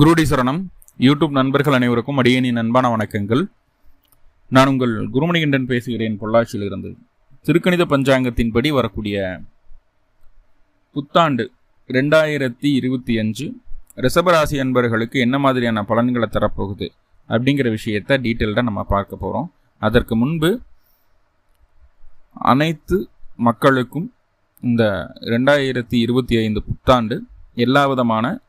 குருடி சரணம். யூடியூப் நண்பர்கள் அனைவருக்கும் அடியணி அன்பான வணக்கங்கள். நான் உங்கள் குருமணிகண்டன் பேசுகிறேன் பொள்ளாச்சியிலிருந்து. திருக்கணித பஞ்சாங்கத்தின்படி வரக்கூடிய புத்தாண்டு ரெண்டாயிரத்தி இருபத்தி அஞ்சு ரிஷபராசி அன்பர்களுக்கு என்ன மாதிரியான பலன்களை தரப்போகுது அப்படிங்கிற விஷயத்தை டீட்டெயில்டாக நம்ம பார்க்க போகிறோம் அதற்கு முன்பு அனைத்து மக்களுக்கும் இந்த ரெண்டாயிரத்தி இருபத்தி ஐந்து புத்தாண்டு எல்லா விதமான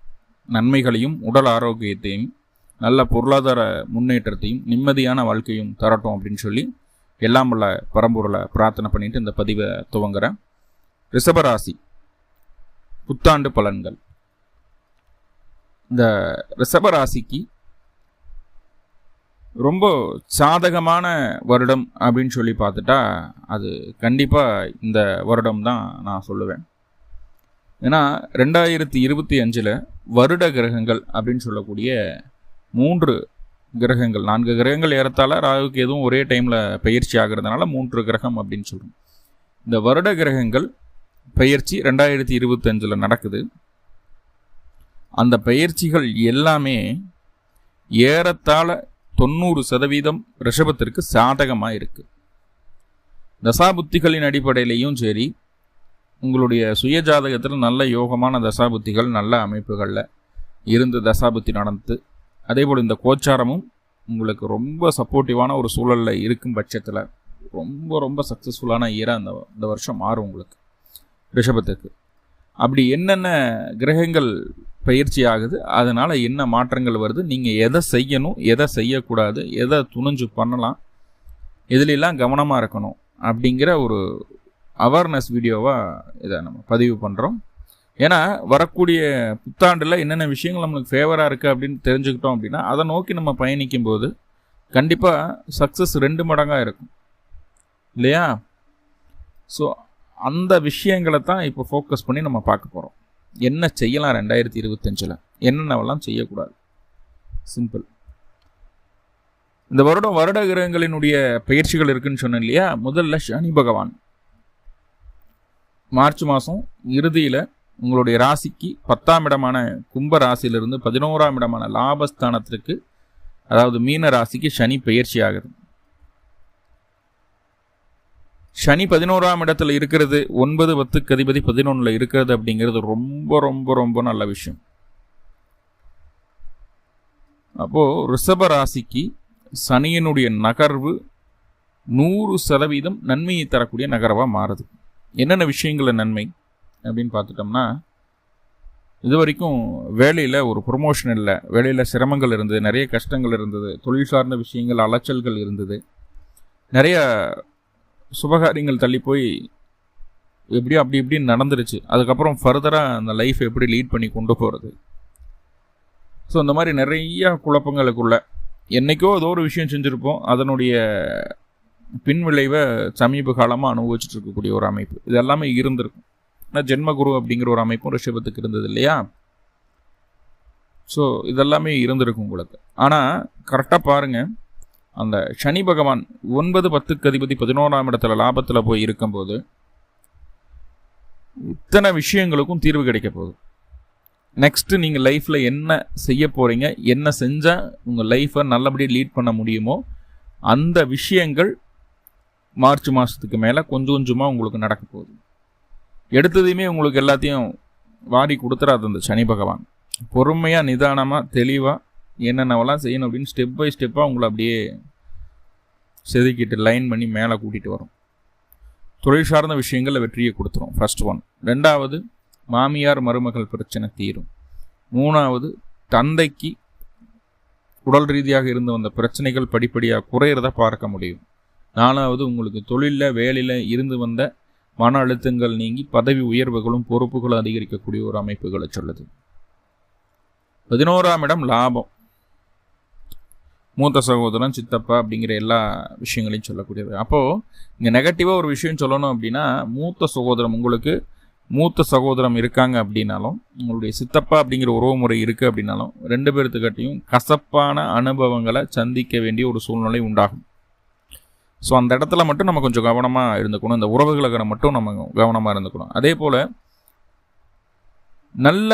நன்மைகளையும் உடல் ஆரோக்கியத்தையும் நல்ல பொருளாதார முன்னேற்றத்தையும் நிம்மதியான வாழ்க்கையும் தரட்டும் அப்படின்னு சொல்லி எல்லாம் உள்ள பரம்பொருளை பிரார்த்தனை பண்ணிட்டு இந்த பதிவை துவங்குறேன். ரிஷபராசி. புத்தாண்டு பலன்கள். இந்த ரிஷபராசிக்கு ரொம்ப சாதகமான வருடம் அப்படின்னு சொல்லி பார்த்துட்டா அது கண்டிப்பாக இந்த வருடம் தான் நான் சொல்லுவேன். ஏன்னா ரெண்டாயிரத்தி இருபத்தி அஞ்சில் வருட கிரகங்கள் அப்படின்னு சொல்லக்கூடிய மூன்று கிரகங்கள் நான்கு கிரகங்கள் ஏறத்தால ராகுக்கு எதுவும் ஒரே டைமில் பயிற்சி ஆகிறதுனால மூன்று கிரகம் அப்படின்னு சொல்கிறோம் இந்த வருட கிரகங்கள் பயிற்சி ரெண்டாயிரத்தி இருபத்தஞ்சில் நடக்குது. அந்த பயிற்சிகள் எல்லாமே ஏறத்தாழ தொண்ணூறு சதவீதம் ரிஷபத்திற்கு சாதகமாக இருக்குது தசாபுத்திகளின் அடிப்படையிலையும் சரி உங்களுடைய சுய ஜாதகத்தில் நல்ல யோகமான தசாபுத்திகள் நல்ல அமைப்புகளில் இருந்து தசாபுத்தி நடந்து அதே போல் இந்த கோச்சாரமும் உங்களுக்கு ரொம்ப சப்போர்ட்டிவான ஒரு சூழலில் இருக்கும் பட்சத்தில் ரொம்ப ரொம்ப சக்ஸஸ்ஃபுல்லான இயராக அந்த இந்த வருஷம் மாறும் உங்களுக்கு ரிஷபத்துக்கு. அப்படி என்னென்ன கிரகங்கள் பயிற்சி ஆகுது அதனால் என்ன மாற்றங்கள் வருது நீங்கள் எதை செய்யணும் எதை செய்யக்கூடாது எதை துணிஞ்சு பண்ணலாம் இதிலெல்லாம் கவனமாக இருக்கணும் அப்படிங்கிற ஒரு அவேர்னஸ் வீடியோவாக இதை நம்ம பதிவு பண்ணுறோம் ஏன்னா வரக்கூடிய புத்தாண்டில் என்னென்ன விஷயங்கள் நம்மளுக்கு ஃபேவராக இருக்குது அப்படின்னு தெரிஞ்சுக்கிட்டோம் அப்படின்னா அதை நோக்கி நம்ம பயணிக்கும் போது கண்டிப்பாக சக்ஸஸ் ரெண்டு மடங்காக இருக்கும். இல்லையா? ஸோ அந்த விஷயங்களை தான் இப்போ ஃபோக்கஸ் பண்ணி நம்ம பார்க்க போகிறோம் என்ன செய்யலாம் ரெண்டாயிரத்தி இருபத்தஞ்சில்? என்னென்னவெல்லாம் செய்யக்கூடாது? சிம்பிள் இந்த வருடம் வருட கிரகங்களினுடைய பயிற்சிகள் இருக்குன்னு சொன்னேன் இல்லையா? முதல்ல சனி பகவான். மார்ச் மாதம் இறுதியில் உங்களுடைய ராசிக்கு பத்தாம் இடமான கும்ப ராசியிலிருந்து பதினோராம் இடமான லாபஸ்தானத்திற்கு அதாவது மீன ராசிக்கு சனி பயிற்சி ஆகுது. சனி பதினோராம் இடத்துல இருக்கிறது ஒன்பது பத்துக்கு அதிபதி பதினொன்றில் இருக்கிறது அப்படிங்கிறது ரொம்ப ரொம்ப ரொம்ப நல்ல விஷயம். அப்போது ரிஷப ராசிக்கு சனியினுடைய நகர்வு நூறு சதவீதம் நன்மையை தரக்கூடிய நகரவாக மாறுது. என்னென்ன விஷயங்களில் நன்மை அப்படின்னு பார்த்துட்டோம்னா இது வரைக்கும் வேலையில் ஒரு ப்ரொமோஷன் இல்லை. வேலையில் சிரமங்கள் இருந்தது நிறைய கஷ்டங்கள் இருந்தது தொழில் சார்ந்த விஷயங்கள் அலைச்சல்கள் இருந்தது. நிறைய சுபகாரியங்கள் தள்ளி போய் எப்படியோ அப்படி இப்படின்னு நடந்துருச்சு. அதுக்கப்புறம் ஃபர்தராக அந்த லைஃப் எப்படி லீட் பண்ணி கொண்டு போகிறது ஸோ இந்த மாதிரி நிறைய குழப்பங்களுக்குள்ள என்றைக்கோ ஏதோ ஒரு விஷயம் செஞ்சுருப்போம். அதனுடைய பின்விளைவை சமீப காலமாக அனுபவிச்சுட்டு இருக்கக்கூடிய ஒரு அமைப்பு. இது எல்லாமே இருந்திருக்கும். ஆனால் ஜென்மகுரு அப்படிங்கிற ஒரு அமைப்பும் ரிஷபத்துக்கு இருந்தது இல்லையா? ஸோ இதெல்லாமே இருந்திருக்கும் உங்களுக்கு. ஆனால் கரெக்டாக பாருங்கள் அந்த சனி பகவான் ஒன்பது பத்துக்கு அதிபதி பதினோராம் இடத்துல லாபத்தில் போய் இருக்கும்போது இத்தனை விஷயங்களுக்கும் தீர்வு கிடைக்க போகுது. நெக்ஸ்ட்டு நீங்கள் லைஃப்பில் என்ன செய்ய போகிறீங்க என்ன செஞ்சால் உங்கள் லைஃப்பை நல்லபடியாக லீட் பண்ண முடியுமோ அந்த விஷயங்கள் மார்ச் மாதத்துக்கு மேலே கொஞ்சம் கொஞ்சமாக உங்களுக்கு நடக்க போகுது. எடுத்ததையுமே உங்களுக்கு எல்லாத்தையும் வாரி கொடுத்துறாது அந்த சனி பகவான். பொறுமையாக நிதானமாக தெளிவாக என்னென்னவெல்லாம் செய்யணும் அப்படின்னு ஸ்டெப் பை ஸ்டெப்பாக உங்களை அப்படியே செதுக்கிட்டு லைன் பண்ணி மேலே கூட்டிகிட்டு வரும். தொழில் சார்ந்த விஷயங்களில் வெற்றியை கொடுத்துரும் ஃபர்ஸ்ட் ஒன் ரெண்டாவது மாமியார் மருமகள் பிரச்சனை தீரும். மூணாவது தந்தைக்கு உடல் ரீதியாக இருந்து வந்த பிரச்சனைகள் படிப்படியாக குறையிறத பார்க்க முடியும். நாலாவது உங்களுக்கு தொழிலில் வேலையில் இருந்து வந்த மன அழுத்தங்கள் நீங்கி பதவி உயர்வுகளும் பொறுப்புகளும் அதிகரிக்கக்கூடிய ஒரு அமைப்புகளை சொல்லுது. பதினோராம் இடம் லாபம். மூத்த சகோதரன் சித்தப்பா அப்படிங்கிற எல்லா விஷயங்களையும் சொல்லக்கூடியது அப்போது இங்கே நெகட்டிவாக ஒரு விஷயம் சொல்லணும் அப்படின்னா மூத்த சகோதரம் உங்களுக்கு மூத்த சகோதரம் இருக்காங்க அப்படின்னாலும் உங்களுடைய சித்தப்பா அப்படிங்கிற உறவு முறை இருக்குது அப்படின்னாலும் ரெண்டு பேர்த்துக்கிட்டையும் கசப்பான அனுபவங்களை சந்திக்க வேண்டிய ஒரு சூழ்நிலை உண்டாகும். ஸோ அந்த இடத்துல மட்டும் நம்ம கொஞ்சம் கவனமாக இருந்துக்கணும். இந்த உறவுகளை மட்டும் நம்ம கவனமாக இருந்துக்கணும். அதே போல் நல்ல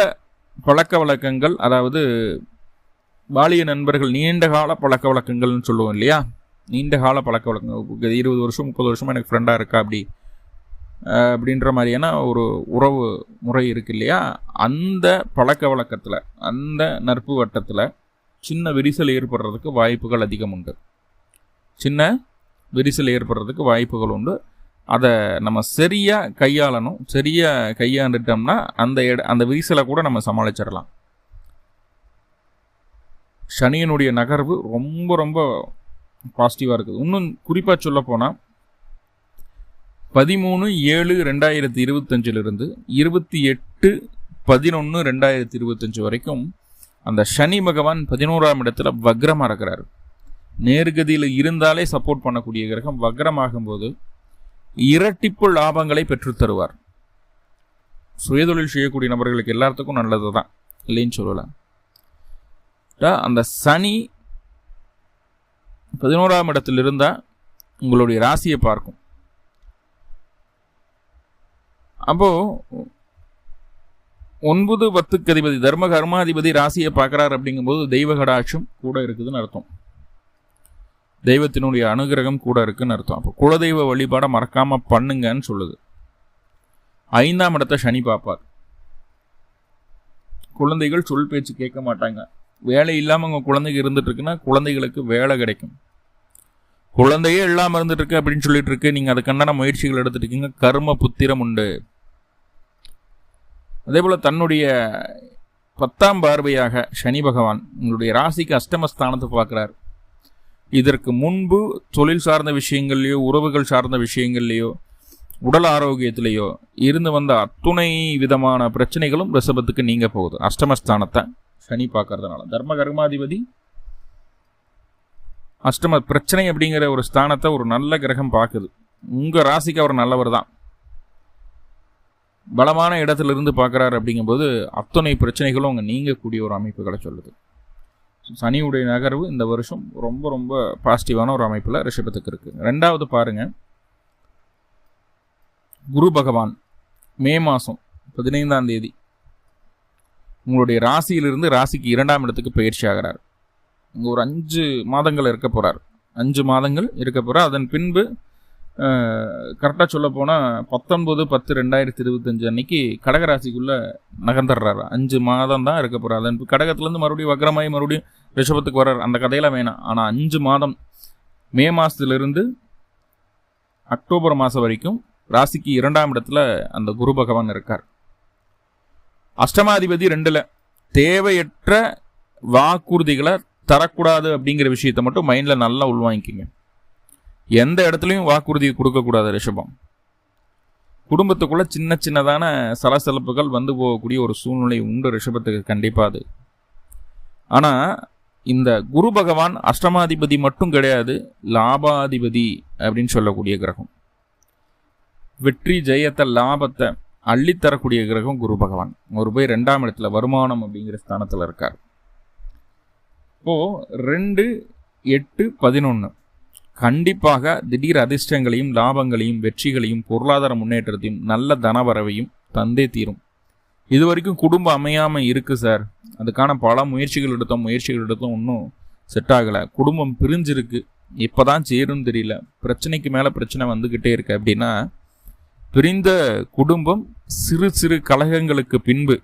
பழக்க வழக்கங்கள் அதாவது பாலிய நண்பர்கள் நீண்ட கால பழக்க வழக்கங்கள்னு சொல்லுவோம் இல்லையா? நீண்ட கால பழக்க வழக்கங்கள். இருபது வருஷம் முப்பது வருஷமாக எனக்கு ஃப்ரெண்டாக இருக்கா அப்படி அப்படின்ற மாதிரியான ஒரு உறவு முறை இருக்கு இல்லையா? அந்த பழக்க வழக்கத்தில் அந்த நட்பு வட்டத்தில் சின்ன விரிசல் ஏற்படுறதுக்கு வாய்ப்புகள் அதிகம் உண்டு. சின்ன விரிசல் ஏற்படுறதுக்கு வாய்ப்புகள் உண்டு. அதை நம்ம சரியாக கையாளணும். சரியாக கையாண்டுட்டோம்னா அந்த இட அந்த விரிசலை கூட நம்ம சமாளிச்சிடலாம். சனியனுடைய நகர்வு ரொம்ப ரொம்ப பாசிட்டிவாக இருக்குது. இன்னும் குறிப்பாக சொல்லப்போனால் பதிமூணு ஏழு ரெண்டாயிரத்தி இருபத்தஞ்சிலிருந்து இருபத்தி எட்டு பதினொன்று ரெண்டாயிரத்தி இருபத்தஞ்சி வரைக்கும் அந்த சனி பகவான் பதினோராம் இடத்துல வக்ரமாக இருக்கிறாரு. நேர்கதியில் இருந்தாலே சப்போர்ட் பண்ணக்கூடிய கிரகம் வக்ரமாகும்போது இரட்டிப்பு லாபங்களை பெற்றுத்தருவார் சுயதொழில் செய்யக்கூடிய நபர்களுக்கு எல்லாத்துக்கும் நல்லது தான் இல்லைன்னு சொல்லலாம் அந்த சனி பதினோராம் இடத்தில் இருந்தால் உங்களுடைய ராசியை பார்க்கும். அப்போது ஒன்பது பத்துக்கு அதிபதி தர்ம கர்மாதிபதி ராசியை பார்க்குறாரு அப்படிங்கும்போது தெய்வ கடாட்சம் கூட இருக்குதுன்னு அர்த்தம். தெய்வத்தினுடைய அனுகிரகம் கூட இருக்குன்னு அர்த்தம். அப்போ குலதெய்வ வழிபாடை மறக்காமல் பண்ணுங்கன்னு சொல்லுது. ஐந்தாம் இடத்த சனி பார்ப்பார். குழந்தைகள் சொல் பேச்சு கேட்க மாட்டாங்க. வேலை இல்லாமல் உங்கள் குழந்தைங்க இருந்துட்டு இருக்குன்னா குழந்தைகளுக்கு வேலை கிடைக்கும். குழந்தையே இல்லாமல் இருந்துட்டு இருக்கு அப்படின்னு சொல்லிட்டு இருக்கு. நீங்கள் அதுக்கண்டான முயற்சிகள் எடுத்துட்டு இருக்கீங்க? கர்ம புத்திரம் உண்டு. அதே போல் தன்னுடைய பத்தாம் பார்வையாக சனி பகவான் உங்களுடைய ராசிக்கு அஷ்டமஸ்தானத்தை பார்க்குறாரு. இதற்கு முன்பு தொழில் சார்ந்த விஷயங்கள்லையோ உறவுகள் சார்ந்த விஷயங்கள்லையோ உடல் ஆரோக்கியத்திலேயோ இருந்து வந்த அத்துணை விதமான பிரச்சனைகளும் ரிஷபத்துக்கு நீங்க போகுது. அஷ்டமஸ்தானத்தை சனி பார்க்கறதுனால. தர்ம கர்மாதிபதி அஷ்டம பிரச்சனை அப்படிங்கிற ஒரு ஸ்தானத்தை ஒரு நல்ல கிரகம் பார்க்குது. உங்கள் ராசிக்கு அவர் நல்லவர் தான். பலமான இடத்துல இருந்து பார்க்குறாரு அப்படிங்கும்போது அத்தனை பிரச்சனைகளும் அங்கே நீங்கக்கூடிய ஒரு அமைப்புகளை சொல்லுது. சனியுடைய நகர்வு இந்த வருஷம் ரொம்ப ரொம்ப பாசிட்டிவான ஒரு அமைப்பில் ரிஷபத்துக்கு இருக்குது ரெண்டாவது பாருங்கள் குரு பகவான் மே மாதம் பதினைந்தாம் தேதி உங்களுடைய ராசியிலிருந்து ராசிக்கு இரண்டாம் இடத்துக்கு பயிற்சி ஆகிறார். இங்கே ஒரு அஞ்சு மாதங்கள் இருக்க போகிறார் அஞ்சு மாதங்கள் இருக்க போகிறார் அதன் பின்பு கரெக்டாக சொல்ல போனால் பத்தொன்பது பத்து ரெண்டாயிரத்தி இருபத்தஞ்சு அன்னைக்கு கடகராசிக்குள்ளே நகர்ந்துடுறாரு. அஞ்சு மாதம் தான் இருக்க போகிறார் அதன் கடகத்துலேருந்து மறுபடியும் வக்ரமாயி மறுபடியும் ரிஷபத்துக்கு வர்றார். அந்த கதையெல்லாம் வேணாம். ஆனால் அஞ்சு மாதம் மே மாதத்துலேருந்து அக்டோபர் மாதம் வரைக்கும் ராசிக்கு இரண்டாம் இடத்துல அந்த குரு பகவான் இருக்கார். அஷ்டமாதிபதி ரெண்டில் தேவையற்ற வாக்குறுதிகளை தரக்கூடாது அப்படிங்கிற விஷயத்த மட்டும் மைண்டில் நல்லா உள்வாங்கிக்கிங்க. எந்த இடத்துலையும் வாக்குறுதி கொடுக்கக்கூடாது ரிஷபம். குடும்பத்துக்குள்ளே சின்ன சின்னதான சலசலப்புகள் வந்து போகக்கூடிய ஒரு சூழ்நிலை உண்டு ரிஷபத்துக்கு. கண்டிப்பாக அது. ஆனால் இந்த குரு பகவான் அஷ்டமாதிபதி மட்டும் கிடையாது லாபாதிபதி அப்படின்னு சொல்லக்கூடிய கிரகம். வெற்றி ஜெயத்தை லாபத்தை அள்ளித்தரக்கூடிய கிரகம் குரு பகவான். ஒரு போய் ரெண்டாம் இடத்துல வருமானம் அப்படிங்கிற ஸ்தானத்தில் இருக்கார். இப்போது ரெண்டு எட்டு பதினொன்று கண்டிப்பாக திடீர் அதிர்ஷ்டங்களையும் லாபங்களையும் வெற்றிகளையும் பொருளாதார முன்னேற்றத்தையும் நல்ல தனவரவையும் தந்தே தீரும். இது வரைக்கும் குடும்பம் அமையாமல் இருக்குது சார். அதுக்கான பல முயற்சிகள் எடுத்தோம் முயற்சிகள் எடுத்தோம் ஒன்றும் செட் ஆகலை. குடும்பம் பிரிஞ்சிருக்கு. இப்போ தான் சேரும்னு தெரியல. பிரச்சனைக்கு மேலே பிரச்சனை வந்துக்கிட்டே இருக்கு. அப்படின்னா பிரிந்த குடும்பம் சிறு சிறு கழகங்களுக்கு பின்பு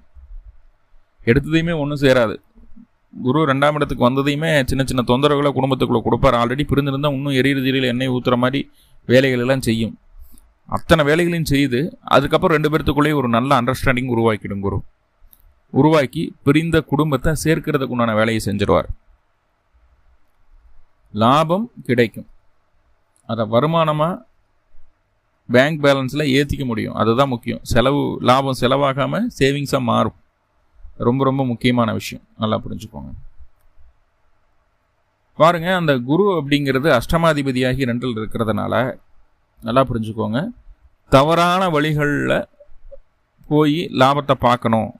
எடுத்ததையுமே ஒன்றும் சேராது. குரு ரெண்டாம் இடத்துக்கு வந்ததையுமே சின்ன சின்ன தொந்தரவுகளை குடும்பத்துக்குள்ளே கொடுப்பார். ஆல்ரெடி பிரிந்திருந்தால் இன்னும் எரியிறதியில் எண்ணெய் ஊற்றுற மாதிரி வேலைகள் எல்லாம் செய்யும். அத்தனை வேலைகளையும் செய்து அதுக்கப்புறம் ரெண்டு பேர்த்துக்குள்ளேயே ஒரு நல்ல அண்டர்ஸ்டாண்டிங் உருவாக்கிடும் குரு. உருவாக்கி பிரிந்த குடும்பத்தை சேர்க்கிறதுக்கு உண்டான வேலையை செஞ்சிருவார். லாபம் கிடைக்கும். அதை வருமானமாக பேங்க் பேலன்ஸில் ஏற்றிக்க முடியும். அதுதான் முக்கியம். செலவு லாபம் செலவாகாமல் சேவிங்ஸாக மாறும். ரொம்ப ரொம்ப முக்கியமான விஷயம். நல்லா புரிஞ்சுக்கோங்க. பாருங்கள் அந்த குரு அப்படிங்கிறது அஷ்டமாதிபதியாகி ரெண்டில் இருக்கிறதுனால நல்லா புரிஞ்சுக்கோங்க. தவறான வழிகளில் போய் லாபத்தை பார்க்கணும்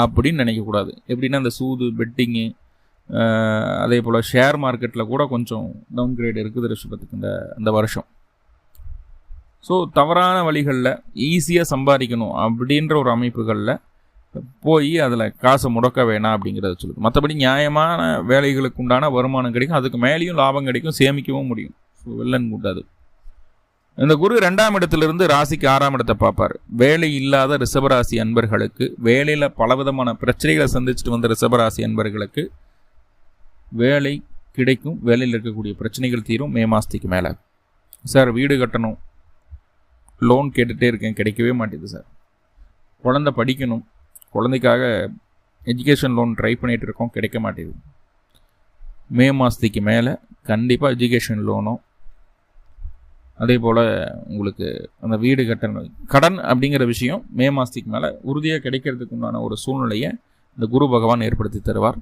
அப்படின்னு நினைக்கக்கூடாது. எப்படின்னா அந்த சூது பெட்டிங்கு அதே போல் ஷேர் மார்க்கெட்டில் கூட கொஞ்சம் டவுன் கிரேட் இருக்குது ரிஷபத்துக்கு இந்த இந்த வருஷம். ஸோ தவறான வழிகளில் ஈஸியாக சம்பாதிக்கணும் அப்படின்ற ஒரு அமைப்புகளில் போய் அதில் காசை முடக்க வேணாம் அப்படிங்கிறத சொல்லுது. மற்றபடி நியாயமான வேலைகளுக்கு உண்டான வருமானம் கிடைக்கும். அதுக்கு மேலேயும் லாபம் கிடைக்கும் சேமிக்கவும் முடியும். ஸோ வெள்ளன் கூட்டாது இந்த குரு ரெண்டாம் இடத்திலிருந்து ராசிக்கு ஆறாம் இடத்தை பார்ப்பார். வேலை இல்லாத ரிஷபராசி அன்பர்களுக்கு வேலையில் பலவிதமான பிரச்சனைகளை சந்திச்சுட்டு வந்த ரிஷபராசி அன்பர்களுக்கு வேலை கிடைக்கும் வேலையில் இருக்கக்கூடிய பிரச்சனைகள் தீரும் மே மாதத்துக்கு மேலே. சார் வீடு கட்டணும். லோன் கேட்டுகிட்டே இருக்கேன் கிடைக்கவே மாட்டேது சார். குழந்த படிக்கணும். குழந்தைக்காக எஜுகேஷன் லோன் ட்ரை பண்ணிகிட்டு இருக்கோம் கிடைக்க மாட்டேது மே மாதத்துக்கு மேலே கண்டிப்பாக எஜுகேஷன் லோனோ அதே போல் உங்களுக்கு அந்த வீடு கட்டணும் கடன் அப்படிங்கிற விஷயம் மே மாதத்துக்கு மேலே உறுதியாக கிடைக்கிறதுக்கு உண்டான ஒரு சூழ்நிலையை இந்த குரு பகவான் ஏற்படுத்தி தருவார்.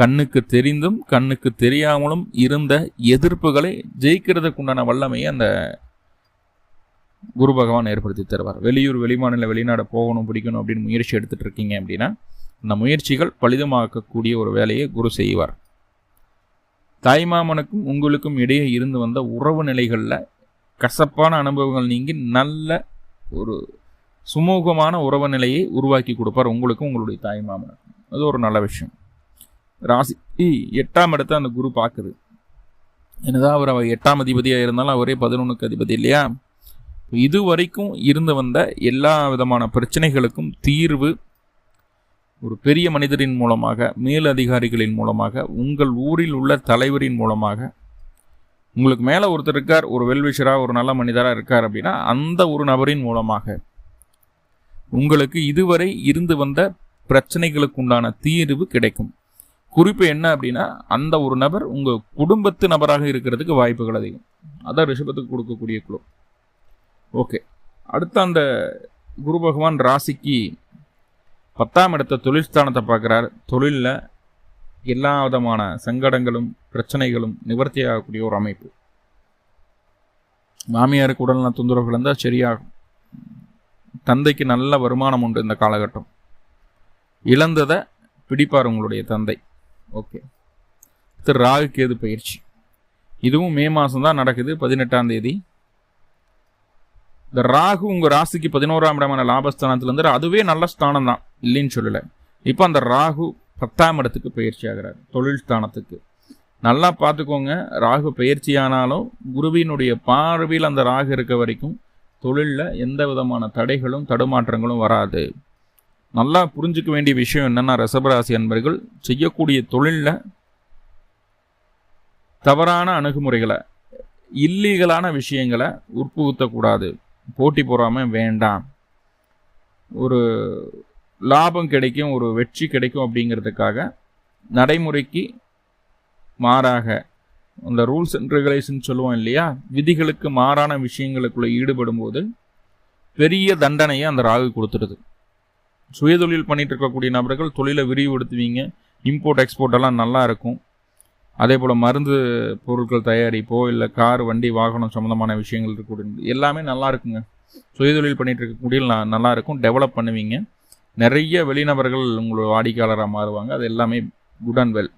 கண்ணுக்கு தெரிந்தும் கண்ணுக்கு தெரியாமலும் இருந்த எதிர்ப்புகளை ஜெயிக்கிறதுக்கு உண்டான வல்லமையை அந்த குரு பகவான் ஏற்படுத்தி தருவார். வெளியூர் வெளிமாநில வெளிநாடு போகணும் பிடிக்கணும் அப்படின்னு முயற்சி எடுத்துகிட்டு இருக்கீங்க அப்படின்னா அந்த முயற்சிகள் பலிதமாக்கக்கூடிய ஒரு வேலையை குரு செய்வார். தாய்மாமனுக்கும் உங்களுக்கும் இடையே இருந்து வந்த உறவு நிலைகளில் கசப்பான அனுபவங்கள் நீங்கி நல்ல ஒரு சுமூகமான உறவு நிலையை உருவாக்கி கொடுப்பார் உங்களுக்கும் உங்களுடைய தாய்மாமனுக்கும் அது ஒரு நல்ல விஷயம். ராசி எட்டாம் இடத்தை அந்த குரு பார்க்குது. என்னதான் அவர் அவர் எட்டாம் அதிபதியாக இருந்தாலும் அவரே பதினொன்றுக்கு அதிபதி இல்லையா? இது வரைக்கும் இருந்து வந்த எல்லா விதமான பிரச்சனைகளுக்கும் தீர்வு ஒரு பெரிய மனிதரின் மூலமாக மேல் அதிகாரிகளின் மூலமாக உங்கள் ஊரில் உள்ள தலைவரின் மூலமாக உங்களுக்கு மேலே ஒருத்தர் இருக்கார் ஒரு வெல்விஷராக ஒரு நல்ல மனிதராக இருக்கார் அப்படின்னா அந்த ஒரு நபரின் மூலமாக உங்களுக்கு இதுவரை இருந்து வந்த பிரச்சனைகளுக்கு உண்டான தீர்வு கிடைக்கும். குறிப்பு என்ன அப்படின்னா அந்த ஒரு நபர் உங்கள் குடும்பத்து நபராக இருக்கிறதுக்கு வாய்ப்புகள் அதிகம். அதான் ரிஷபத்துக்கு கொடுக்கக்கூடிய குழு. ஓகே. அடுத்த அந்த குரு பகவான் ராசிக்கு பத்தாம் இடத்த தொழில் ஸ்தானத்தை பார்க்குறார். தொழிலில் எல்லா விதமான சங்கடங்களும் பிரச்சனைகளும் நிவர்த்தி ஆகக்கூடிய ஒரு அமைப்பு. மாமியாருக்கு உடல்நல தொந்தரவுகள் இருந்தால் சரியாகும். தந்தைக்கு நல்ல வருமானம் உண்டு இந்த காலகட்டம். இழந்ததை பிடிப்பார் உங்களுடைய தந்தை. ஓகே. திரு ராகு கேது பயிற்சி. இதுவும் மே மாதம் தான் நடக்குது பதினெட்டாம் தேதி. இந்த ராகு உங்கள் ராசிக்கு பதினோராம் இடமான லாபஸ்தானத்துலேருந்து அதுவே நல்ல ஸ்தானம் தான் இல்லைன்னு சொல்லலை. இப்போ அந்த ராகு பத்தாம் இடத்துக்கு பயிற்சி ஆகிறார். தொழில் ஸ்தானத்துக்கு. நல்லா பார்த்துக்கோங்க. ராகு பயிற்சி ஆனாலும் குருவினுடைய பார்வையில் அந்த ராகு இருக்க வரைக்கும் தொழிலில் எந்த விதமான தடைகளும் தடுமாற்றங்களும் வராது. நல்லா புரிஞ்சுக்க வேண்டிய விஷயம் என்னென்னா ரசபராசி அன்பர்கள் செய்யக்கூடிய தொழிலில் தவறான அணுகுமுறைகளை இல்லீகலான விஷயங்களை உட்புகுத்தக்கூடாது. போட்டி போடாமல் வேண்டாம். ஒரு லாபம் கிடைக்கும் ஒரு வெற்றி கிடைக்கும் அப்படிங்கிறதுக்காக நடைமுறைக்கு மாறாக அந்த ரூல்ஸ் அண்ட் ரெகுலேஷன் சொல்லுவோம் இல்லையா? விதிகளுக்கு மாறான விஷயங்களுக்குள்ளே ஈடுபடும் போது பெரிய தண்டனையை அந்த ராகு கொடுத்துருது சுயதொழில் பண்ணிட்டு இருக்கக்கூடிய நபர்கள் தொழிலை விரிவுபடுத்துவீங்க இம்போர்ட் எக்ஸ்போர்ட் எல்லாம் நல்லா இருக்கும். அதே போல் மருந்து பொருட்கள் தயாரிப்போ இல்லை கார் வண்டி வாகனம் சம்மந்தமான விஷயங்கள் இருக்கக்கூடிய எல்லாமே நல்லா இருக்குங்க. சுயதொழில் பண்ணிட்டு இருக்கக்கூடிய நல்லா இருக்கும் டெவலப் பண்ணுவீங்க. நிறைய வெளிநபர்கள் உங்களோட வாடிக்கையாளராக மாறுவாங்க. அது எல்லாமே குட் அண்ட் வெல்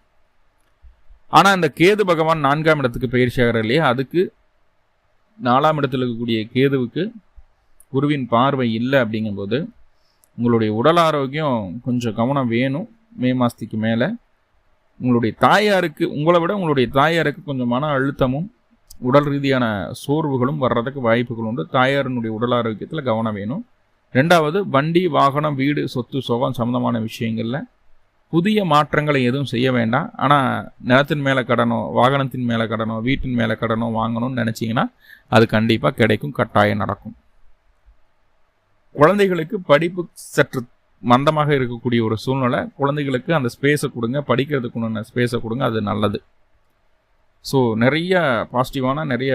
ஆனால் இந்த கேது பகவான் நான்காம் இடத்துக்கு பயிற்சி ஆகிற இல்லையா? அதுக்கு நாலாம் இடத்தில் இருக்கக்கூடிய கேதுவுக்கு குருவின் பார்வை இல்லை அப்படிங்கும்போது உங்களுடைய உடல் ஆரோக்கியம் கொஞ்சம் கவனம் வேணும். மே மாதத்துக்கு மேலே. உங்களுடைய தாயாருக்கு உங்களை விட உங்களுடைய தாயாருக்கு கொஞ்சம் மன அழுத்தமும் உடல் ரீதியான சோர்வுகளும் வர்றதுக்கு வாய்ப்புகள் உண்டு. தாயாரினுடைய உடல் ஆரோக்கியத்தில் கவனம் வேணும். ரெண்டாவது வண்டி வாகனம் வீடு சொத்து சுகம் சம்மந்தமான விஷயங்களில் புதிய மாற்றங்களை எதுவும் செய்ய வேண்டாம். ஆனால் நிலத்தின் மேலே கடனோ வாகனத்தின் மேலே கடனோ வீட்டின் மேலே கடனோ வாங்கணும்னு நினச்சிங்கன்னா அது கண்டிப்பாக கிடைக்கும் கட்டாயம் நடக்கும். குழந்தைகளுக்கு படிப்பு சற்று மந்தமாக இருக்கக்கூடிய ஒரு சூழ்நிலை. குழந்தைகளுக்கு அந்த ஸ்பேஸை கொடுங்க படிக்கிறதுக்கு உண்டான ஸ்பேஸை கொடுங்க அது நல்லது. ஸோ நிறைய பாசிட்டிவான நிறைய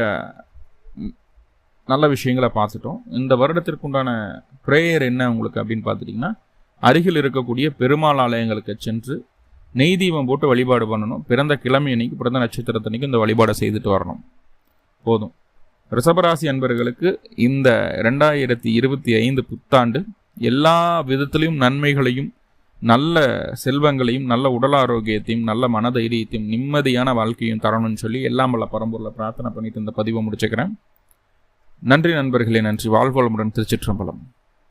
நல்ல விஷயங்களை பார்த்துட்டோம். இந்த வருடத்திற்குண்டான ப்ரேயர் என்ன உங்களுக்கு அப்படின்னு பார்த்துட்டிங்கன்னா அருகில் இருக்கக்கூடிய பெருமாள் ஆலயங்களுக்கு சென்று நெய் தீபம் போட்டு வழிபாடு பண்ணணும். பிறந்த கிழமை அன்னைக்கு பிறந்த நட்சத்திரத்தன்னைக்கு இந்த வழிபாடை செய்துட்டு வரணும். போதும். ரிஷபராசி அன்பர்களுக்கு இந்த ரெண்டாயிரத்தி இருபத்தி ஐந்து புத்தாண்டு எல்லா விதத்திலையும் நன்மைகளையும் நல்ல செல்வங்களையும் நல்ல உடல் ஆரோக்கியத்தையும் நல்ல மனதைரியத்தையும் நிம்மதியான வாழ்க்கையும் தரணும்னு சொல்லி எல்லாம் வல்ல பரம்பூரில் பிரார்த்தனை பண்ணிட்டு இந்த பதிவை முடிச்சுக்கிறேன். நன்றி நண்பர்களே நன்றி. வாழ்வளமுடன் திருச்சிற்றம்பலம்.